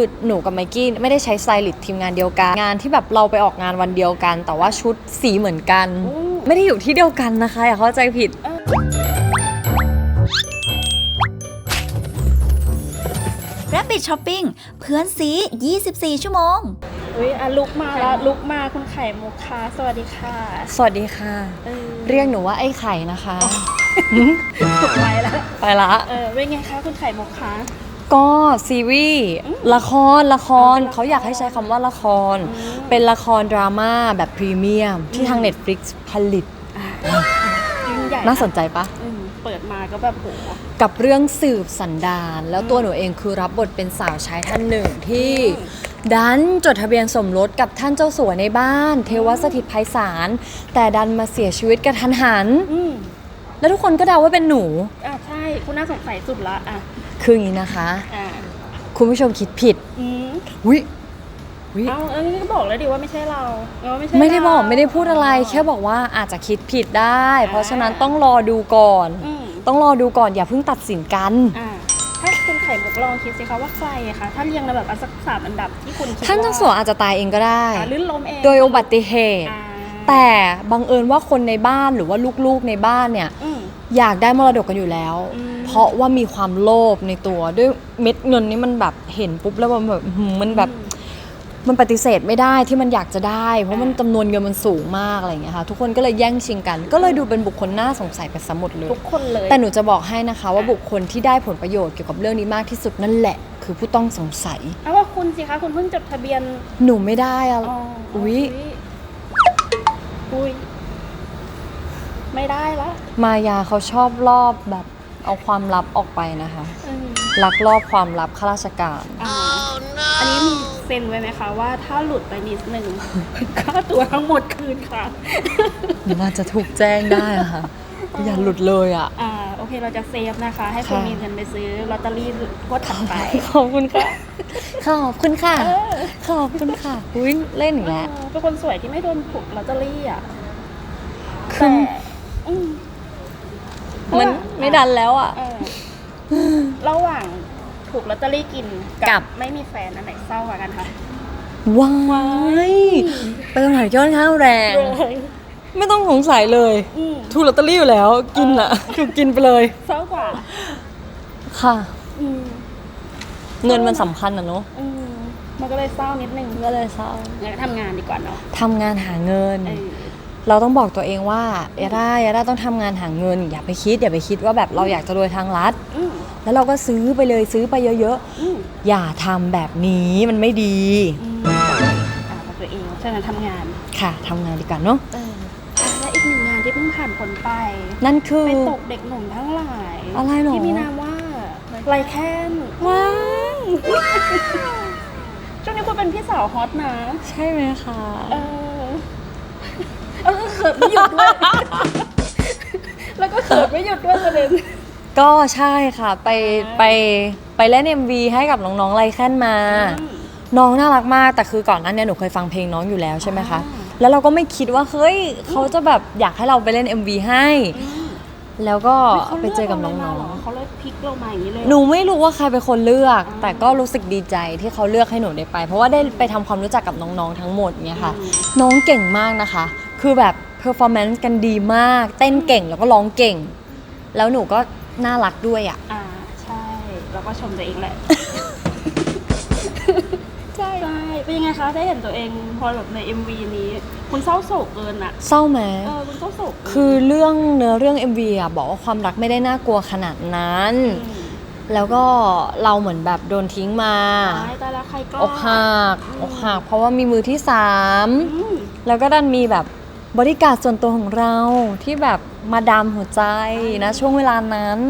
คือหนูกับไมกี้ไม่ได้ใช้สไตลิสต์ทีมงานเดียวกัน งานที่แบบเราไปออกงานวันเดียวกัน แต่ว่าชุดสีเหมือนกัน ไม่ได้อยู่ที่เดียวกันนะคะอย่าเข้าใจผิด Rabbit Shopping เพื่อนซี 24 ชั่วโมง อุ้ยอะลุกมาแล้วลุกมาคุณไข่มุกค่ะสวัสดีค่ะสวัสดีค่ะ เออเรียกหนูว่าไอ้ไข่นะคะ ถูกไปแล้ว ไปละ เออเป็นไงคะคุณไข่มุกคะ ก็ซีรีส์ละครละครอ๋อเป็นละครเขาอยากให้ใช้คำว่าละครอืมเป็นละครดราม่าแบบพรีเมียม ที่ทาง Netflix ผลิต ยิ่งใหญ่น่าสนใจปะ อืมเปิดมาก็แบบโห กับเรื่องสืบสันดานแล้วตัวหนูเองคือรับบทเป็นสาวใช้ท่านหนึ่งที่ดันจดทะเบียนสมรสกับท่านเจ้าสัวในบ้าน เทวสถิตไพศาลแต่ดันมาเสียชีวิตกระทันหัน อืมแล้วทุกคนก็เดาว่าเป็นหนู อะใช่ คุณน่าสงสัยสุดละอะ คืออย่างนี้นะคะ อะคุณผู้ชมคิดผิดอืมวิวิเอาเออก็บอกเลยดิว่าไม่ใช่เราเออไม่ใช่ไม่ได้บอกเราไม่ได้พูดอะไร แค่บอกว่าอาจจะคิดผิดได้ เพราะฉะนั้นต้องรอดูก่อน อืมต้องรอดูก่อนอย่าเพิ่งตัดสินกัน อะถ้าคุณไข่มุกลองคิดสิคะว่าใครอะคะถ้าเรียงลำแบบอันสักสามอันดับที่คุณคิดท่านเจ้าสัวอาจจะตายเองก็ได้อะลื่นล้มเองโดยอุบัติเหตุ อ่าแต่บังเอิญว่าคนในบ้านหรือว่าลูกๆในบ้านเนี่ย อืมอยากได้มรดกกันอยู่แล้ว อืมเพ ราะว่ามีความโลภในตัวด้วยเม็ดเงินนี่มันแบบเห็นปุ๊บแล้วมันแบบหืมมันแบบมันปฏิเสธไม่ได้ที่มันอยากจะได้ เพราะมันจำนวนเงินมันสูงมากอะไรอย่างเงี้ยค่ะทุกคนก็เลยแย่งชิงกัน ก็เลยดูเป็นบุคคลน่าสงสัยไปสมดเลยทุกคนเลยแต่หนูจะบอกให้นะคะ ว่าบุคคลที่ได้ผลประโยชน์เกี่ยวกับเรื่องนี้มากที่สุดนั่นแหละ คือผู้ต้องสงสัยเอาว่าคุณสิคะคุณเพิ่งจดทะเบียนหนูไม่ได้อะอ๋ออุ๊ยอุ้ยไม่ได้ละมายาเขาชอบรอบแบบ เอาความลับออกไปนะคะอืมลักลอบความลับข้าราชการอ่าอันนี้มีเซ็นไว้ไหมคะว่าถ้าหลุดไปนิดนึงค่าตัวทั้งหมดคืนค่ะหนูว่าจะถูกแจ้งได้อะค่ะ อย่าหลุดเลยอะ อ่าโอเคเราจะเซฟนะคะ ให้คุณค่ะมีเงินไปซื้อลอตเตอรี่งวดถัดไป ขอบคุณค่ะ ขอบคุณค่ะ ขอบคุณค่ะอุ้ยเล่นอย่างเอเงี้ยอเป็นคนสวยที่ไม่โดนผูกลอตเตอรี่อะคืแต่ออืมมัน ไม่ดันแล้วอะ เออระหว่างถูกลอตเตอรี่กินกักับ ไม่มีแฟนอันไหนเศร้ากว่ากันคะว้ายเป็นคำถามที่ค่อนข้างแรง ไม่ต้องสงสัยเลย อืมถูกลอตเตอรี่อยู่แล้ว กินอะถูกกินไปเลย เศร้ากว่า ค่ะ อืมเงินมันสำคัญอะเนาะอืมมันก็เลยเศร้านิดนึงก็เลยเศร้างั้นก็ทำงานดีกว่าเนาะทำงานหาเงิน เออ เราต้องบอกตัวเองว่าอย่าได้อย่าได้ต้องทำงานหาเงิน อย่าไปคิด อย่าไปคิดว่าแบบเราอยากจะรวยทางลัดอืมแล้วเราก็ซื้อไปเลยซื้อไปเยอะอืมๆอย่าทำแบบนี้มันไม่ดีอืมอ่าตัวเองฉะนั้นทำงานค่ะทำงานดีกว่าเนาะเอออะและอีกหนึ่งงานที่เพิ่งผ่านผลไป นั่นคือไปตกเด็กหนุ่มทั้งหลายอะไรหรอที่มีนามว่าไรแคนว้าวช่วงนี้คุณเป็นพี่สาวฮอตนะ ใช่ไหมคะ เออเออเขินไม่หยุดด้วย แล้วก็เขินไม่หยุดด้วยประเด็น ก็ใช่ค่ะ ไปไปไปเล่น MV ให้กับน้องๆไรแค้นมา น้องน่ารักมากแต่คือก่อนหนั้นเนี่ยหนูเคยฟังเพลงน้องอยู่แล้วใช่ไหมคะอ่าแล้วเราก็ไม่คิดว่าเฮ้ยเขาจะแบบอยากให้เราไปเล่น MV ให้ แล้วก็ไปเจอกับน้องๆ เขาเลยพลิกเรามาอย่างนี้เลยๆหนูไม่รู้ว่าใครเป็นคนเลือกอ่าแต่ก็รู้สึกดีใจที่เขาเลือกให้หนูได้ไป เพราะว่าได้ไปทำความรู้จักกับน้องๆทั้งหมดเนี่ยค่ะอืมน้องเก่งมากนะคะ คือแบบเพอร์ฟอร์แมนซ์กันดีมาก เต้นเก่งแล้วก็ร้องเก่ง แล้วหนูก็น่ารักด้วยอะ อ่าใช่แล้วก็ชมตัวเองแหละ ใช่ใช่เป็นยังไงคะได้เห็นตัวเองพอแบบใน MV นี้ คุณเศร้าโศกเกินอะเศร้าไหม เออคุณเศร้าโศกเกินคือเรื่องเนื้อเรื่อง MV อะบอกว่าความรักไม่ได้น่ากลัวขนาดนั้น มแล้วก็เราเหมือนแบบโดนทิ้งมาตายแต่ละใครก็อกหักอกหักเพราะว่ามีมือที่สาม อืมแล้วก็ดันมีแบบ บริการดส่วนตัวของเราที่แบบมาดามหัวใจนะ ช่วงเวลานั้น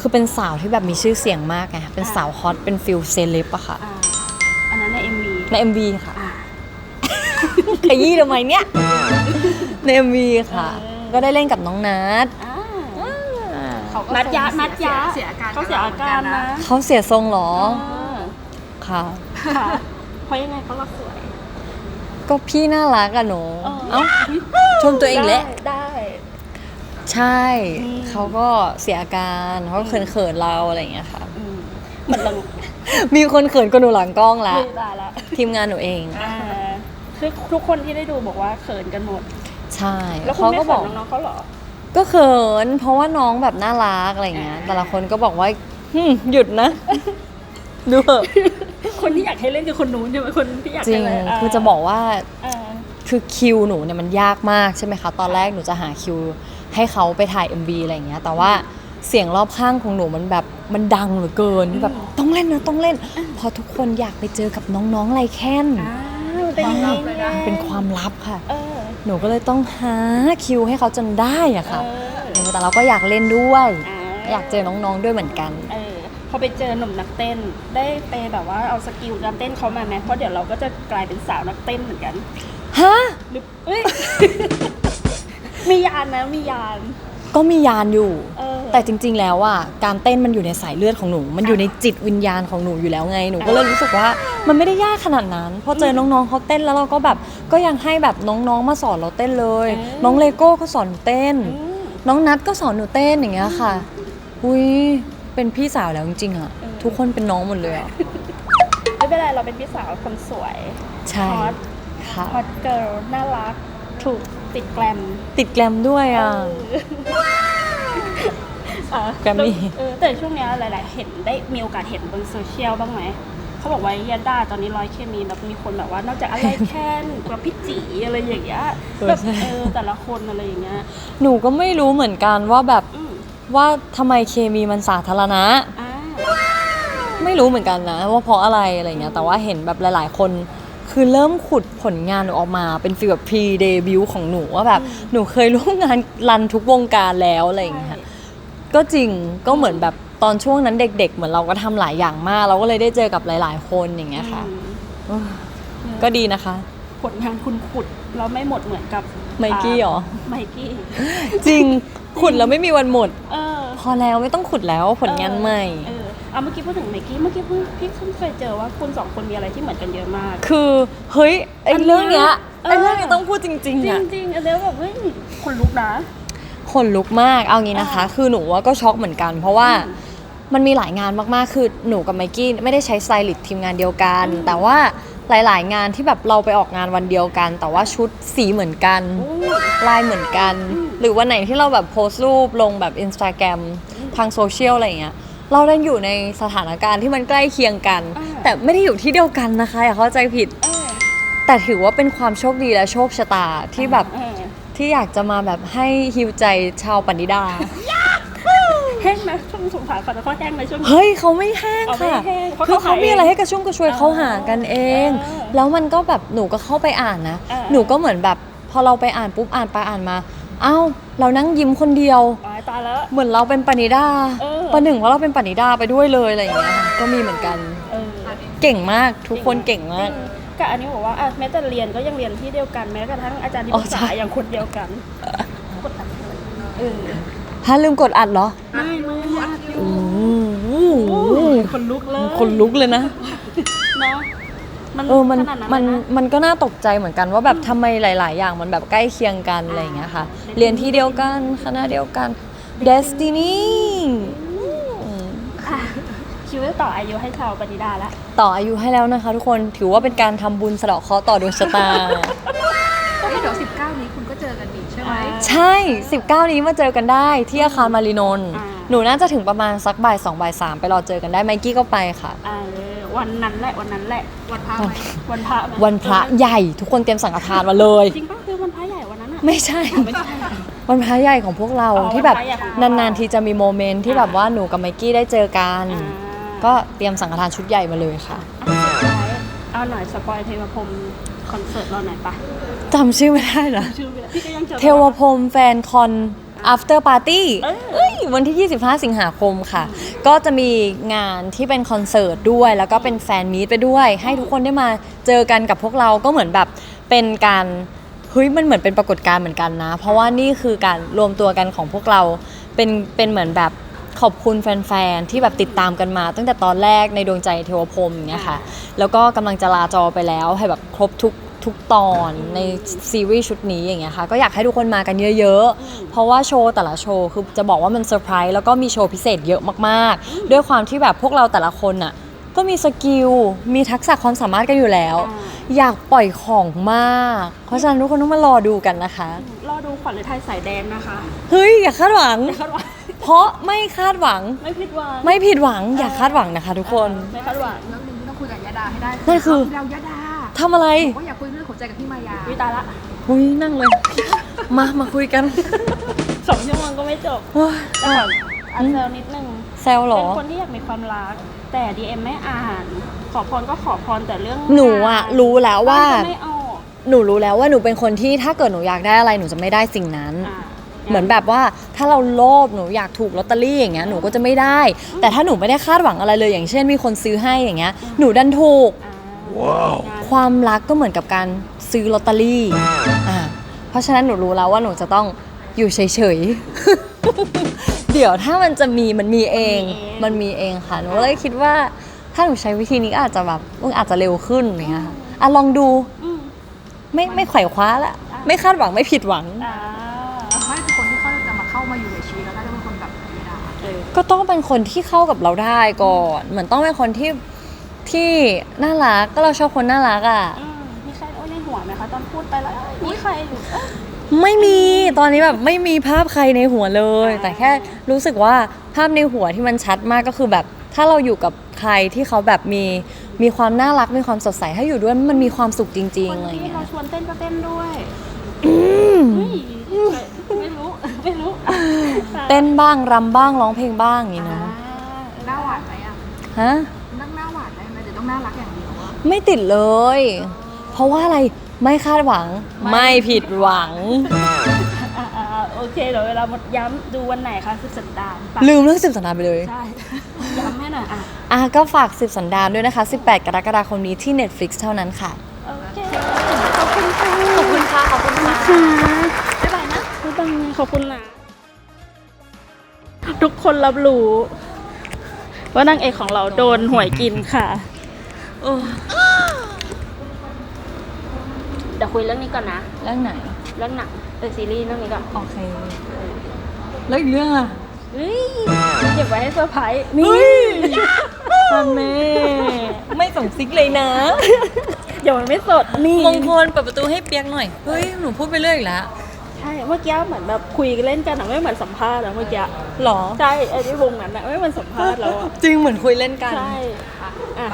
คือเป็นสาวที่แบบมีชื่อเสียงมากไงเป็นสาวฮอตเป็นฟิลเซเลบอะค่ะอ่าอันนั้นใน MV ใน MV ค่ะอ่าขยี้ทำไมเนี่ย ใน MV ค่ะเออก็ได้เล่นกับน้องนัทอ่าเขาก็นัดยะทรงนัดยะเสียอาการเขาเสียอาการนะเขาเสียทรงเหรอเออค่ะค่ะเพราะยังไงเขาเราสวย ก็พี่น่ารักอะหนูเออเอ้าชมตัวเองแหละได้ ใช่อืมเขาก็เสียอาการเขาเขินๆเราอะไรอย่างเงี้ยค่ะอืมเหมือนเรามีคนเขินกว่าหนูหลังกล้องละไม่ได้ละทีมงานหนูเองอ่าคือทุกคนที่ได้ดูบอกว่าเขินกันหมด ใช่แล้วคุณเขาไม่ก็เขิบอกนน้องๆเขาเหรอ ก็เขิน เพราะว่าน้องแบบน่ารักอะไรเงี้ยอ่าแต่ละคนก็บอกว่าหึ่มหยุดนะดูเถอะ คนที่อยากให้เล่นคือคนนู้นใช่ไหมคนที่อยากจริงให้เล่นคือจะบอกว่าอ่า คือคิวหนูเนี่ยมันยากมากใช่ไหมคะ ตอนแรกหนูจะหาคิวให้เขาไปถ่าย MV อะไรอย่างเงี้ย แต่ว่าเสียงรอบข้างของหนูมันแบบมันดังเหลือเกินแบบต้องเล่นนะต้องเล่น พอทุกคนอยากไปเจอกับน้องๆไรแค้นอ่ามันเป็นอย่างนี้ไงเป็นความลับค่ะ เออหนูก็เลยต้องหาคิวให้เขาจนได้อะเอค่ะอเออแต่เราก็อยากเล่นด้วยอ่าอยากเจอน้องๆด้วยเหมือนกัน เออ พอไปเจอหนุ่มนักเต้น ได้ไปแบบว่าเอาสกิลการเต้นเขามาไหมเพราะเดี๋ยวเราก็จะกลายเป็นสาวนักเต้นเหมือนกันฮะหรือเอ้ย มียานนะมียาน ก็มียานอยู่ เออ แต่จริง ๆ แล้วอะการเต้นมันอยู่ในสายเลือดของหนู มันอยู่ในจิตวิญญาณของหนูอยู่แล้วไงหนูก็เลยรู้สึกว่ามันไม่ได้ยากขนาดนั้นพอเจอน้องๆเขาเต้นแล้วเราก็แบบก็ยังให้แบบน้องๆมาสอนเราเต้นเลยน้องเลโก้ก็สอนหนูเต้น อืมน้องนัทก็สอนหนูเต้นอย่างเงี้ยค่ะ อุ้ย เป็นพี่สาวแล้วจริงๆอะเออทุกคนเป็นน้องหมดเลยอะไม่เป็นไรเราเป็นพี่สาวคนสวยใช่ฮอตค่ะฮอตเกิร์ลน่ารักถูกติดแกรมติดแกรมด้วยอะอะแกรมมี่เออแต่ช่วงเนี้ยหลาย ๆ เห็นได้มีโอกาสเห็นบนโซเชียลบ้างไหมเขาบอกว่ายาด้าตอนนี้ร้อยเคมีแบบมีคนแบบว่านอกจากอะไรแค่นกับพี่จีอะไรอย่างเงี้ยเออแบบใช่เออแต่ละคนอะไรอย่างเงี้ยหนูก็ไม่รู้เหมือนกันว่าแบบอืม ว่าทำไมเคมีมันสาธารณะ อ่าไม่รู้เหมือนกันนะ ว่าเพราะอะไรอะไรเงี้ยแต่ว่าเห็นแบบหลาย ๆ คน คือเริ่มขุดผลงานหนูออกมาเป็นฟีลแบบพรีเดบิวของหนูว่าแบบหนูเคยร่วมงานรันทุกวงการแล้วอะไรอย่างเงี้ย ก็จริงก็เหมือนแบบตอนช่วงนั้นเด็ก ๆ เหมือนเราก็ทำหลายอย่างมาก เราก็เลยได้เจอกับหลาย ๆ คนอย่างเงี้ยค่ะ อืมก็ดีนะคะ ผลงานคุณขุดเราไม่หมดเหมือนกับไมกี้เหรอ ไมกี้ จริงขุดแล้วไม่มีวันหมด เออ พอแล้วไม่ต้องขุดแล้วผลงานใหม่ เออเอาเมื่อกี้พูดถึงไมกี้เมื่อกี้เพิ่งพี่เพิ่งเคยเจอว่าคุณสองคนมีอะไรที่เหมือนกันเยอะมาก คือเฮ้ยไอ้อันเนี้ยเรื่องเนี้ยไอ้เออเรื่องเนี้ยต้องพูดจริงจๆอะริงๆอันเนี้ยแบบเฮ้ยคนลุกนะขนลุกมากเอางี้นะคะอ่าคือหนูว่าก็ช็อกเหมือนกัน เพราะว่าอืมมันมีหลายงานมากๆ คือหนูกับไมกี้ไม่ได้ใช้สไตลิสต์ทีมงานเดียวกันอืมแต่ว่า หลาย ๆ งานที่แบบเราไปออกงานวันเดียวกัน แต่ว่าชุดสีเหมือนกันโอ้ลายเหมือนกันอืมหรือวันไหนที่เราแบบโพสต์รูปลงแบบอินสตาแกรมทางโซเชียลอะไรอย่างเงี้ยเราได้อยู่ในสถานการณ์ที่มันใกล้เคียงกันอ่าแต่ไม่ได้อยู่ที่เดียวกันนะคะอย่าเข้าใจผิดเออแต่ถือว่าเป็นความโชคดีและโชคชะตาที่แบบเออที่อยากจะมาแบบให้ฮิวใจชาวปันนิดา แห้งไหมช่วงสงขลาเขาจะเขาแห้งไหมช่วงนี้เฮ้ยเขาไม่แห้งเอาไม่ค่ะแห้งเพราะคือเขาเขาหามีอะไรเองให้กระชุ่มกระชวยเออเขาหากันเอง เออแล้วมันก็แบบหนูก็เข้าไปอ่านนะ เออ หนูก็เหมือนแบบพอเราไปอ่านปุ๊บอ่านไปอ่านมาเอ้าเรานั่งยิ้มคนเดียวตายตายแล้ว เหมือนเราเป็นปณิดาเออ ประหนึ่งว่าเราเป็นปณิดาไปด้วยเลยอะไรอย่างเงี้ยค่ะก็มีเหมือนกัน เออเก่งมากทุกคนเก่งมากจริงกับอันนี้บอกว่าอะแม้แต่เรียนก็ยังเรียนที่เดียวกันแม้กระทั่งอาจารย์ที่ปรึกอ๋อใช่ ษาอย่างคนเดียวกันกดดันเลยเออ ฮะลืมกดอัดเหรอ ไม่ไม่อัดอยู่โอ้โหคนลุกเลยคนลุกเลยนะเนาะมันเออมันขนาดนั้นมันเลยะมันก็น่าตกใจเหมือนกันว่าแบบทำไมหลาย ๆ อย่างมันแบบใกล้เคียงกันอะไรอย่างเงี้ยค่ะ เรียนที่เดียวกันคณะเดียวกัน Destiny อืมอะคิวจะต่ออายุให้ชาวปณิดาละต่ออายุให้แล้วนะคะทุกคนถือว่าเป็นการทำบุญสะเดาะเคราะห์ต่อดวงชะตา ก็เดี๋ยว 19 นี้คุณก็เจอกันอีก ใช่ไหมใช่ 19 นี้มาเจอกันได้ที่อาคารมารีนนท์อ่า หนูน่าจะถึงประมาณสักบ่ายสองบ่ายสามไปรอเจอกันได้ไมกี้ก็ไปค่ะ เออวันนั้นแหละวันนั้นแหละ วันพระไหมวันพระไหมวันพระใหญ่ทุกคนเตรียมสังฆทานมาเลย จริงป่ะคือวันพระใหญ่วันนั้นอะไม่ใช่ ไม่ใช่ วันพระใหญ่ของพวกเราอ๋อที่แบบวันพระใหญ่ของพวกเรานานๆทีจะมีโมเมนต์ที่อ่าแบบว่าหนูกับไมกี้ได้เจอกัน อ่า ก็เตรียมสังฆทานชุดใหญ่มาเลยค่ะ เอาสุดท้ายเอาหน่อยสปอยเทวพรหม คอนเสิร์ตเราหน่อยปะจำชื่อไม่ได้เหรอ ชื่อไม่ได้พี่ก็ยังเจอเทวพรหมแฟนคอน after party เออเอ้ยวันที่ 25 สิงหาคมค่ะ ก็จะมีงานที่เป็นคอนเสิร์ตด้วย แล้วก็เป็นแฟนมีตไปด้วย ให้ทุกคนได้มาเจอกันกับพวกเราก็เหมือนแบบเป็นการเฮ้ยมันเหมือนเป็นปรากฏการณ์เหมือนกันนะ เพราะว่านี่คือการรวมตัวกันของพวกเราเป็นเป็นเหมือนแบบ ขอบคุณแฟนๆที่แบบติดตามกันมา ตั้งแต่ตอนแรกในดวงใจเทวพรหมอย่างเงี้ยค่ะ แล้วก็กำลังจะลาจอไปแล้วให้แบบครบทุกทุกตอนในซีรีส์ชุดนี้อย่างเงี้ยค่ะก็อยากให้ทุกคนมากันเยอะๆ เพราะว่าโชว์แต่ละโชว์คือจะบอกว่ามันเซอร์ไพรส์แล้วก็มีโชว์พิเศษเยอะมากๆ ด้วยความที่แบบพวกเราแต่ละคนอะก็มีสกิล มีทักษะความสามารถกันอยู่แล้วอ่าอยากปล่อยของมาก เพราะฉะนั้นทุกคนต้องมารอดูกันนะคะ รอดูขวัญฤทัยสายแดนนะคะ เฮ้ย อย่าคาดหวังไม่คาดหวัง เพราะไม่คาดหวัง ไม่ผิดหวังไม่ผิดหวังอย่าคาดหวังนะคะ ทุกคน ไม่คาดหวังเรื่องหนึงที่ต้องคุยกับยาดาให้ได้นั่นคือ เรายาดาทำอะไรบอกว่าอยากคุยเรื่องหัวใจกับพี่มายาวิตายละหุยนั่งเลย มามาคุยกันสองชั่วโมงก็ไม่จบโอ้ยแต่ขออันเซลนิดนึงแซวเหรอ เป็นคนที่อยากมีความรัก แต่ DM ไม่อ่าน ขอพรก็ขอพรแต่เรื่องหนูอะรู้แล้วว่า บ้นก็ไม่ออก หนูรู้แล้วว่าหนูเป็นคนที่ถ้าเกิดหนูอยากได้อะไรหนูจะไม่ได้สิ่งนั้น อะ เหมือนแบบว่าถ้าเราโลภหนูอยากถูกลอตเตอรี่อย่างเงี้ยหนูก็จะไม่ได้ แต่ถ้าหนูไม่ได้คาดหวังอะไรเลย อย่างเช่นมีคนซื้อให้อย่างเงี้ยหนูดันถูก ความรักก็เหมือนกับการซื้อลอตเตอรี่อ่าเพราะฉะนั้นหนูรู้แล้วว่าหนูจะต้องอยู่เฉยๆ เดี๋ยวถ้ามันจะมีมันมีเอง มันมีเองค่ะ หนูก็เลยคิดว่า ถ้าหนูใช้วิธีนี้ก็อาจจะแบบมันอาจจะเร็วขึ้นอย่างเงี้ยค่ะอะลองดู ไม่ไม่ไขว่คว้าละ ไม่คาดหวังไม่ผิดหวัง อ่า ก็ต้องเป็นคนที่เข้ากับเราได้ก่อน เหมือนต้องเป็นคนที่ที่น่ารักก็เราชอบคนน่ารักอะอืมมีใครโอ้ยในหัวไหมคะตอนพูดไปแล้วเอ้ยมีใครหรือเอ้ยไม่มีตอนนี้แบบไม่มีภาพใครในหัวเลยอ่าแต่แค่รู้สึกว่าภาพในหัวที่มันชัดมากก็คือแบบ ถ้าเราอยู่กับใครที่เขาแบบมีมีความน่ารักมีความสดใสให้อยู่ด้วยมันมีความสุขจริงคๆนอะไรอย่างที่เงี้ยเราชวนเต้นก็เต้นด้วยมเฮ้ยไม่รู้ไม่รู้ เต้นบ้างรำบ้างร้องเพลงบ้างอย่างงี้อ่าเนาะหน้าหวานไหมอะฮะนั่งหน้าหวานได้ไหมหรือต้องน่ารักอย่างเดียวอะไม่ติดเลย เพราะว่าอะไรไม่คาดหวังไม่ผิดหวัง อ่าอ่าอ่าโอเคเดี๋ยวเวลาหมดย้ำดูวันไหนคะคือสัปดาห์ปะลืมเรื่องสิบสันดานไปเลย ใช่ ย้ำให้หน่อยอะ อะก็ฝากสิบสันดานด้วยนะคะ 18 กรกฎาคมนี้ที่ Netflix เท่านั้นค่ะ โอเค ขอบคุณค่ะขอบคุณค่ะขอบคุณค่ะบ๊ายบายนะบ๊ายบายขอบคุณนะ ทุกคนรับรู้ ว่านางเอกของเราโดนหวยกินค่ะเดี๋ยวคุยเรื่องนี้ก่อนนะ เรื่องไหน เรื่องหนังเออซีรีส์เรื่องนี้ก่อนโอเค แล้วอีกเรื่องอะเฮ้ยเก็บไว้ให้เซอร์ไพรส์นี่ทันแม่ไม่ส่งซิกเลยนะ เดี๋ยวมันไม่สดนี่มงคลเปิดประตูให้เปียกหน่อย เฮ้ย หนูพูดไปเรื่อยอีกแล้วใช่ เมื่อกี้เหมือนแบบคุยเล่นกันอะไม่เหมือนสัมภาษณ์อะเมื่อกี้หรอ ใช่ไอ้ที่วงนั้นอะไม่เหมือนสัมภาษณ์แล้วอะจริงเหมือนคุยเล่นกัน ใช่อะ